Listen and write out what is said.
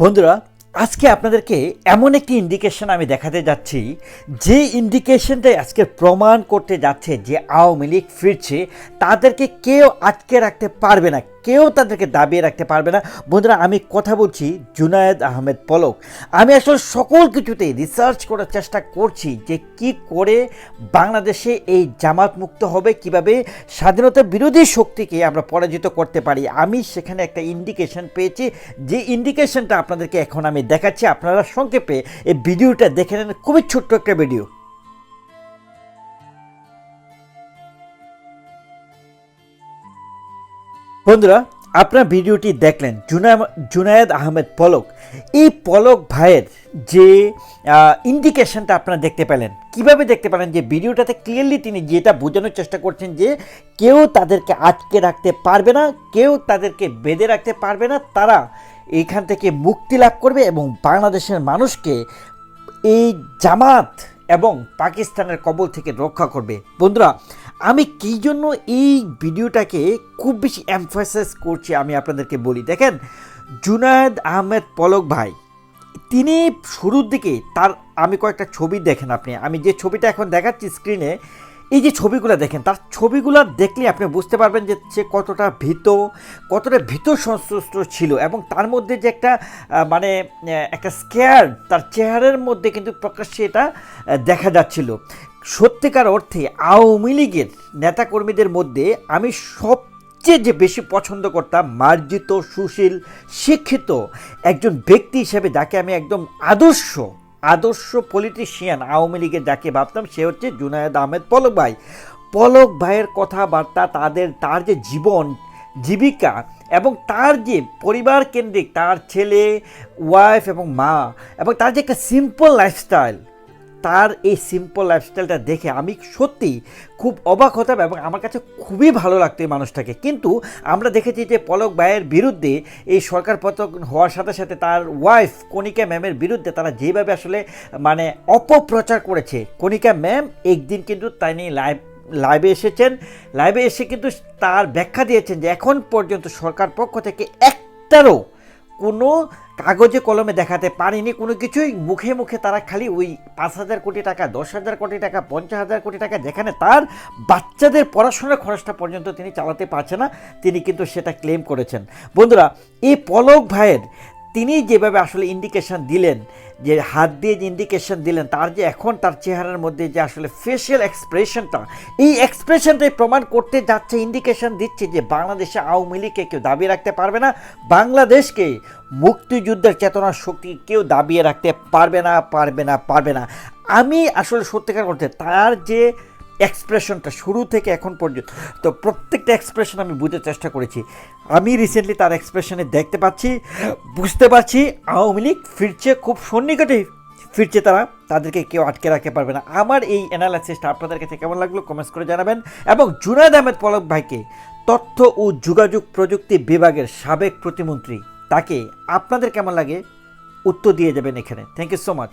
বন্ধুরা আজকে আপনাদেরকে এমন একটি ইন্ডিকেশন আমি দেখাতে যাচ্ছি, যে ইন্ডিকেশনটাই আজকে প্রমাণ করতে যাচ্ছে যে আওয়ামী লীগ ফিরছে, তাদেরকে কেউ আটকে রাখতে পারবে না, কেউ তাদেরকে দাবিয়ে রাখতে পারবে না। বন্ধুরা, আমি কথা বলছি জুনায়েদ আহমেদ পলক। আমি আসলে সকল কিছুতেই রিসার্চ করার চেষ্টা করছি যে কি করে বাংলাদেশে এই জামাত মুক্ত হবে, কীভাবে স্বাধীনতা বিরোধী শক্তিকে আমরা পরাজিত করতে পারি। আমি সেখানে একটা ইন্ডিকেশন পেয়েছি, যে ইন্ডিকেশনটা আপনাদেরকে এখন আমি দেখাচ্ছি আপনারা সংক্ষেপে এই ভিডিওটা দেখে নেন, খুবই ছোট্ট একটা ভিডিও। বন্ধুরা, আপনার ভিডিওটি দেখলেন জুনা জুনায়েদ আহমেদ পলক। এই পলক ভাইয়ের যে ইন্ডিকেশনটা আপনারা দেখতে পেলেন, কীভাবে দেখতে পেলেন যে ভিডিওটাতে ক্লিয়ারলি তিনি যেটা বোঝানোর চেষ্টা করছেন যে, কেউ তাদেরকে আটকে রাখতে পারবে না, কেউ তাদেরকে বেঁধে রাখতে পারবে না, তারা এখান থেকে মুক্তি লাভ করবে এবং বাংলাদেশের মানুষকে এই জামাত এবং পাকিস্তানের কবল থেকে রক্ষা করবে। বন্ধুরা, আমি কী জন্য এই ভিডিওটাকে খুব বেশি এমফাসাইজ করছি আমি আপনাদেরকে বলি। দেখেন, জুনায়েদ আহমেদ পলক ভাই, তিনি শুরুর দিকে তার, আমি কয়েকটা ছবি দেখেন আপনি। আমি যে ছবিটা এখন দেখাচ্ছি স্ক্রিনে এই যে ছবিগুলো দেখেন, তার ছবিগুলো দেখলে আপনি বুঝতে পারবেন যে সে কতটা ভীত কতটা ভীত সন্ত্রস্ত ছিল এবং তার মধ্যে যে একটা মানে একটা স্কেয়ার তার চেহারার মধ্যে কিন্তু প্রকাশ্যে এটা দেখা যাচ্ছিল। সত্যিকার অর্থে আওয়ামী লীগের নেতাকর্মীদের মধ্যে আমি সব সবচেয়ে যে বেশি পছন্দ করতাম মার্জিত, সুশীল, শিক্ষিত একজন ব্যক্তি হিসেবে যাকে আমি একদম আদর্শ আদর্শ পলিটিশিয়ান আওয়ামী লীগের যাকে ভাবতাম, সে হচ্ছে জুনায়েদ আহমেদ পলক ভাই। পলক ভাইয়ের কথাবার্তা, তাদের, তার যে জীবন, জীবিকা এবং তার যে পরিবার কেন্দ্রিক, তার ছেলে ওয়াইফ এবং মা এবং তার যে একটা সিম্পল লাইফস্টাইল তার এই সিম্পল লাইফস্টাইলটা দেখে আমি সত্যি খুব অবাক হতাম এবং আমার কাছে খুবই ভালো লাগতো এই মানুষটাকে। কিন্তু আমরা দেখেছি যে পলক ভাইয়ের বিরুদ্ধে এই সরকার পতন হওয়ার সাথে সাথে তার ওয়াইফ কণিকা ম্যামের বিরুদ্ধে তারা যেভাবে আসলে মানে অপপ্রচার করেছে, কণিকা ম্যাম একদিন কিন্তু তাই নিয়ে লাইভ লাইভে এসেছেন। লাইভে এসে কিন্তু তার ব্যাখ্যা দিয়েছেন যে এখন পর্যন্ত সরকার পক্ষ থেকে একটারও কোনো কাগজে কলমে দেখাতে পারেনি, কোনো কিছুই মুখে মুখে তারা খালি ওই পাঁচ হাজার কোটি টাকা, দশ হাজার কোটি টাকা, পঞ্চাশ হাজার কোটি টাকা যেখানে তার বাচ্চাদের পড়াশোনার খরচটা পর্যন্ত তিনি চালাতে পারছে না, তিনি কিন্তু সেটা ক্লেম করেছেন। বন্ধুরা, এই পলক ভাইয়ের তিনি যেভাবে আসলে ইন্ডিকেশন দিলেন, যে হাত দিয়ে যে ইন্ডিকেশন দিলেন, তার যে এখন তার চেহারার মধ্যে যে আসলে ফেশিয়াল এক্সপ্রেশনটা এই এক্সপ্রেশনটাই প্রমাণ করতে যাচ্ছে ইন্ডিকেশন দিচ্ছে যে বাংলাদেশে আওয়ামী লীগকে কেউ দাবিয়ে রাখতে পারবে না, বাংলাদেশকে মুক্তিযুদ্ধের চেতনার শক্তি কেউ দাবিয়ে রাখতে পারবে না পারবে না পারবে না। আমি আসলে সত্যিকার করতে তার যে এক্সপ্রেশনটা শুরু থেকে এখন পর্যন্ত। তো প্রত্যেকটা এক্সপ্রেশন আমি বুঝতে চেষ্টা করেছি। আমি রিসেন্টলি তার এক্সপ্রেশনে দেখতে পাচ্ছি, বুঝতে পারছি, আওয়ামী লীগ ফিরছে খুব সন্নিকটে। ফিরছে তারা, তাদেরকে কেউ আটকে রাখতে পারবে না। আমার এই অ্যানালাইসিসটা আপনাদের কাছে কেমন লাগল কমেন্টস করে জানাবেন। এবং জুনায়দ আহমেদ পলক ভাইকে তথ্য ও যোগাযোগ প্রযুক্তি বিভাগের সাবেক প্রতিমন্ত্রী, তাকে আপনাদের কেমন লাগে? উত্তর দিয়ে যাবেন এখানে। Thank you so much